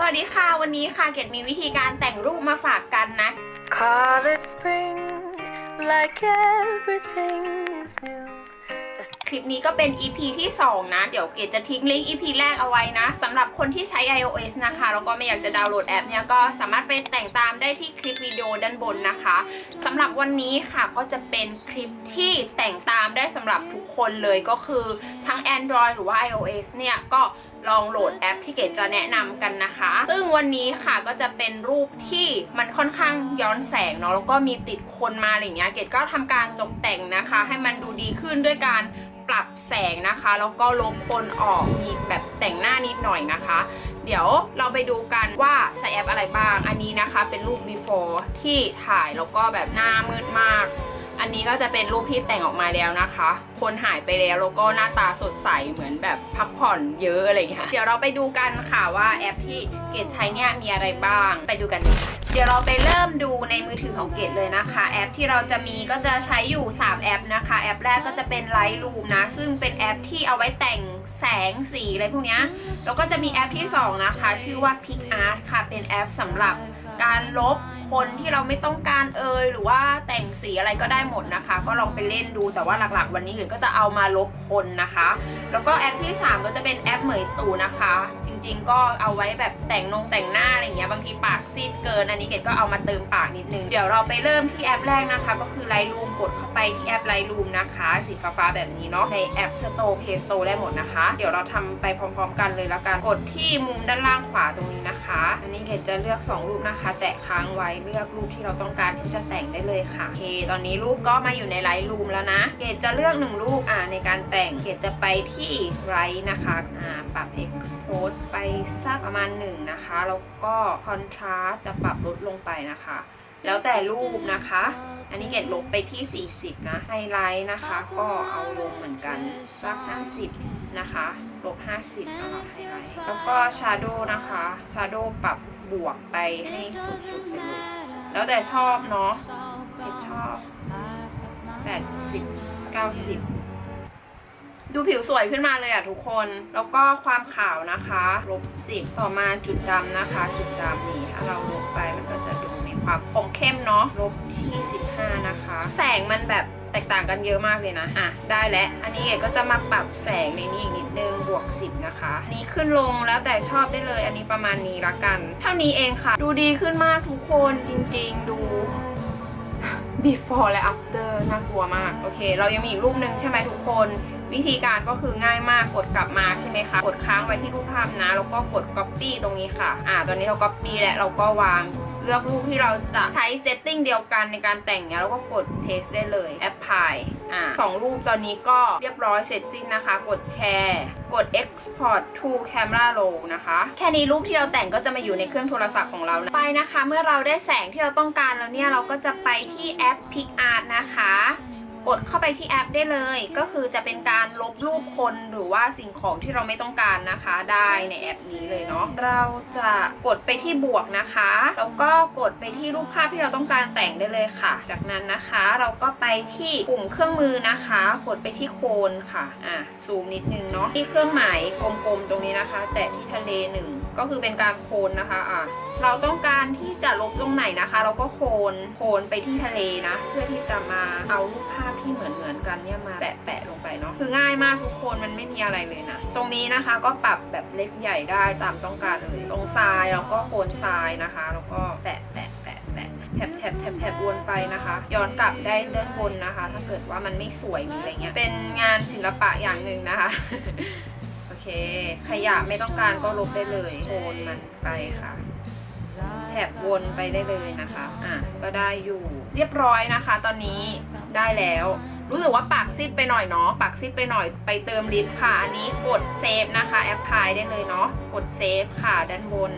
สวัสดีค่ะ วันนี้ค่ะเกดมีวิธีการแต่งรูปมาฝากกันนะ Call it spring, like everything is new. คลิปนี้ก็เป็น EP ที่ 2 นะ เดี๋ยวเกดจะทิ้งลิงก์ EP แรกเอาไว้นะสำหรับคนที่ใช้ iOS นะคะ แล้วก็ไม่อยากจะดาวน์โหลดแอปเนี่ย ก็สามารถไปแต่งตามได้ที่คลิปวิดีโอด้านบนนะคะสำหรับวันนี้ค่ะก็จะเป็นคลิปที่แต่งตามได้สำหรับทุกคนเลยก็คือทั้ง Android หรือว่า iOS เนี่ยก็ ลองโหลดแอปที่เกดจะแนะนำกันนะคะ ซึ่งวันนี้ค่ะก็จะเป็นรูปที่มันค่อนข้างย้อนแสงเนาะแล้วก็มีติดคนมาอะไรเงี้ยเกดก็ทำการตกแต่งนะคะ ให้มันดูดีขึ้นด้วยการปรับแสงนะคะแล้วก็ลบคนออกมีแบบแต่งหน้านิดหน่อยนะคะ เดี๋ยวเราไปดูกันว่าใช้แอปอะไรบ้าง อันนี้นะคะเป็นรูป before ที่ถ่ายแล้วก็แบบหน้ามืดมาก อันนี้ก็จะเป็นรูปที่แต่งออกมาแล้วนะคะ คนหายไปแล้วแล้วก็หน้าตาสดใสเหมือนแบบพักผ่อนเยอะอะไรอย่างเงี้ยเดี๋ยวเราไปดูกันค่ะว่าแอปที่เกดใช้เนี่ยมีอะไรบ้าง ไปดูกันเลยค่ะเดี๋ยวเราไปเริ่มดูในมือถือของเกดเลยนะคะ แอปที่เราจะมีก็จะใช้อยู่ 3 แอปนะคะ แอปแรกก็จะเป็น Lightroom นะ ซึ่งเป็นแอปที่เอาไว้แต่งแสงสีอะไรพวกเนี้ยแล้วก็จะมีแอปที่ 2 นะคะ ชื่อว่า PicArt ค่ะ เป็นแอปสำหรับ การลบคนที่เราไม่ต้องการเอ่ยหรือว่าแต่งสีอะไรก็ได้หมดนะคะ ก็ลองไปเล่นดูแต่ว่าหลักๆ วันนี้เห็นก็จะเอามาลบคนนะคะ แล้วก็แอปที่ 3 ก็จะเป็นแอปเหมยตูนะคะ จริงๆ ก็เอาไว้แบบแต่งนงแต่งหน้าอะไรเงี้ยบางทีปากซีดเกิน อันนี้เกดก็เอามาเติมปากนิดนึงเดี๋ยวเราไปเริ่มที่แอปแรกนะคะ ก็คือ Lightroom กดเข้าไปที่แอป Lightroom นะคะ สีฟ้าๆแบบนี้เนาะในแอป Store Play Store ได้หมดนะคะ เดี๋ยวเราทำไปพร้อม ๆ กันเลยแล้วกันกดที่มุมด้านล่างขวาตรงนี้นะคะ อันนี้เกดจะเลือก 2 รูปนะคะแตะค้างไว้เลือกรูปที่เราต้องการที่จะแต่งได้เลยค่ะโอเค ตอนนี้รูปก็มาอยู่ใน Lightroom แล้วนะ เกดจะเลือกหนึ่งรูปอ่าในการแต่ง เกดจะไปที่ Right นะคะอ่าปรับ Export ไปสักประมาณหนึ่งนะคะ แล้วก็ Contrast จะปรับลดลงไปนะคะ แล้วแต่รูปนะคะ อันนี้เกดลบไปที่ 40 นะ ไฮไลท์นะคะ ก็เอาลงเหมือนกันสัก50 นะคะลบ50สำหรับไฮไลท์แล้วก็ Shadow นะคะ Shadow ปรับบวกไปให้สุดๆไปเลยแล้วแต่ชอบเนาะเกดชอบ80 90 ดูผิวสวยขึ้นมาเลยอะทุกคน แล้วก็ความขาวนะคะลบ10 ต่อมาจุดดำนะคะ จุดดำนี่ถ้าเราลบไปมันก็จะดูมีความคมเข้มเนาะลบที่ 15 นะคะ แสงมันแบบ แตกต่างกันเยอะมากเลยนะ อะ ได้แล้ว อันนี้เอกก็จะมาปรับแสงในนี้อีกนิดนึง บวก 10 นะคะ อันนี้ขึ้นลงแล้วแต่ชอบได้เลย อันนี้ประมาณนี้ละกัน เท่านี้เองค่ะ ดูดีขึ้นมากทุกคนจริง ๆ ดู before และ after น่ากลัวมาก โอเค เรายังมีอีกรูปหนึ่งใช่ไหมทุกคน วิธีการก็คือง่ายมากกดกลับมาใช่ไหมคะ กดค้างไว้ที่รูปภาพนะ แล้วก็กด copy ตรงนี้ค่ะ อ่า ตอนนี้เรา copy แล้วเราก็วางเลือกรูปที่เราจะใช้ setting เดียวกันในการแต่งเนี้ยแล้วก็กด paste ได้เลย apply อ่าสองรูปตอนนี้ก็เรียบร้อยเสร็จสิ้นนะคะ กดแชร์ กด export to camera roll นะคะ แค่นี้รูปที่เราแต่งก็จะมาอยู่ในเครื่องโทรศัพท์ของเรานะไปนะคะ เมื่อเราได้แสงที่เราต้องการแล้วเนี่ยเราก็จะไปที่แอป PicArt นะคะ กดเข้าไปที่แอปได้เลย ก็คือจะเป็นการลบรูปคนหรือว่าสิ่งของที่เราไม่ต้องการนะคะได้ในแอปนี้เลยเนาะเราจะกดไปที่บวกนะคะแล้วก็กดไปที่รูปภาพที่เราต้องการแต่งได้เลยค่ะ จากนั้นนะคะเราก็ไปที่ปุ่มเครื่องมือนะคะ กดไปที่โคนค่ะอะซูมนิดนึงเนาะที่เครื่องหมายกลมๆตรงนี้นะคะ แตะที่ทะเลหนึ่ง ก็คือเป็นการโคนนะคะอะเราต้องการที่จะลบตรงไหนนะคะ เราก็โคนโคนไปที่ทะเลนะ เพื่อที่จะมาเอารูปภาพที่เหมือนเหมือนๆกันเนี่ยมาแปะแปะลงไปเนาะคือง่ายมากทุกคนมันไม่มีอะไรเลยนะ ตรงนี้นะคะก็ปรับแบบเล็กใหญ่ได้ตามต้องการเลยตรงทรายเราก็โคนทรายนะคะ แล้วก็แปะแปะแปะแปะแถบแถบแถบแถบวนไปนะคะ ย้อนกลับได้ด้านบนนะคะ ถ้าเกิดว่ามันไม่สวยหรืออะไรเงี้ยเป็นงานศิลปะอย่างหนึ่งนะคะ ขยะไม่ต้องการก็ลบได้เลยโอนมันไปค่ะ แถบวนไปได้เลยนะคะ อะ ก็ได้อยู่เรียบร้อยนะคะ ตอนนี้ได้แล้ว รู้สึกว่าปากซิดไปหน่อยเนาะ ปากซิดไปหน่อยไปเติมลิปค่ะ อันนี้กดเซฟนะคะแอปพลายได้เลยเนาะ กดเซฟค่ะด้านบน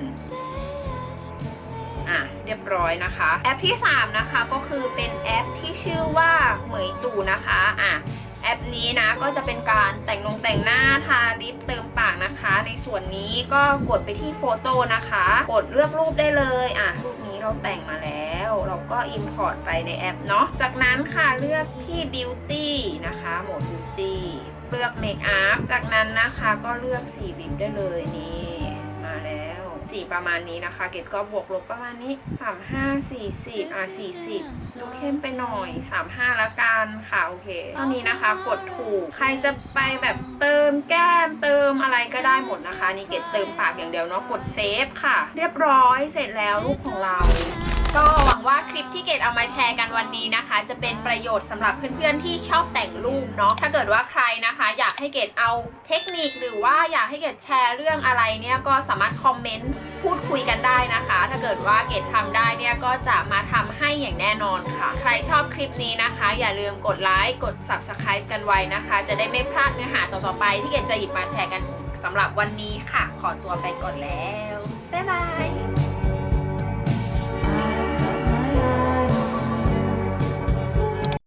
อะเรียบร้อยนะคะ แอปที่ 3 นะคะก็คือเป็นแอปที่ชื่อว่าเหมยตู่นะคะอะแอ ปนี้นะก็จะเป็นการแต่งลงแต่งหน้าทาลิปเติมปากนะคะ ในส่วนนี้ก็กดไปที่โฟโต้นะคะ กดเลือกรูปได้เลยอะรูปนี้เราแต่งมาแล้ว เราก็ Import ไปในแอปเนาะจากนั้นค่ะเลือกที่ Beauty นะคะโหมด Beauty เลือก Make up จากนั้นนะคะก็เลือกสีลิปได้เลยนี่มาแล้ว จีประมาณนี้นะคะ เกดก็บวกลบประมาณนี้สามห้าสี่สิบอะสี่สิบดูเข้มไปหน่อยสามห้าละกันค่ะโอเคตอนนี้นะคะกดถูก ใครจะไปแบบเติมแก้มเติมอะไรก็ได้หมดนะคะ นี่เกดเติมปากอย่างเดียวเนาะกดเซฟค่ะ เรียบร้อยเสร็จแล้วรูปของเรา ก็หวังว่าคลิปที่เกดเอามาแชร์กันวันนี้นะคะ จะเป็นประโยชน์สำหรับเพื่อนๆที่ชอบแต่งรูปเนาะถ้าเกิดว่าใครนะคะ อยากให้เกดเอาเทคนิคหรือว่าอยากให้เกดแชร์เรื่องอะไรเนี่ยก็สามารถคอมเมนต์พูดคุยกันได้นะคะ ถ้าเกิดว่าเกดทำได้เนี่ยก็จะมาทำให้อย่างแน่นอนค่ะ ใครชอบคลิปนี้นะคะ อย่าลืมกดไลค์กด subscribe กันไว้นะคะ จะได้ไม่พลาดเนื้อหาต่อๆไป ที่เกดจะหยิบมาแชร์กันสำหรับวันนี้ค่ะ ขอตัวไปก่อนแล้วบ๊ายบาย